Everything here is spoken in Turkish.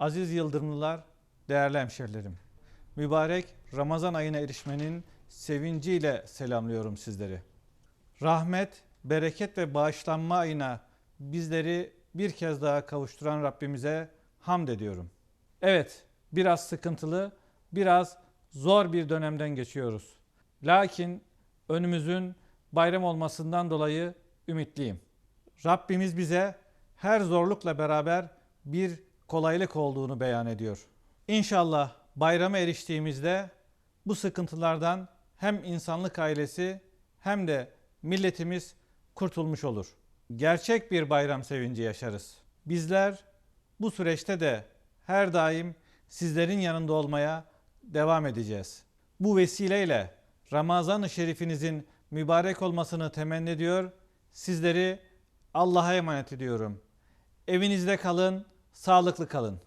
Aziz Yıldırımlılar, değerli hemşehrilerim. Mübarek Ramazan ayına erişmenin sevinciyle selamlıyorum sizleri. Rahmet, bereket ve bağışlanma ayına bizleri bir kez daha kavuşturan Rabbimize hamd ediyorum. Evet, biraz sıkıntılı, biraz zor bir dönemden geçiyoruz. Lakin önümüzün bayram olmasından dolayı ümitliyim. Rabbimiz bize her zorlukla beraber bir kolaylık olduğunu beyan ediyor. İnşallah bayrama eriştiğimizde bu sıkıntılardan hem insanlık ailesi hem de milletimiz kurtulmuş olur. Gerçek bir bayram sevinci yaşarız. Bizler bu süreçte de her daim sizlerin yanında olmaya devam edeceğiz. Bu vesileyle Ramazan-ı Şerifinizin mübarek olmasını temenni ediyor. Sizleri Allah'a emanet ediyorum. Evinizde kalın, sağlıklı kalın.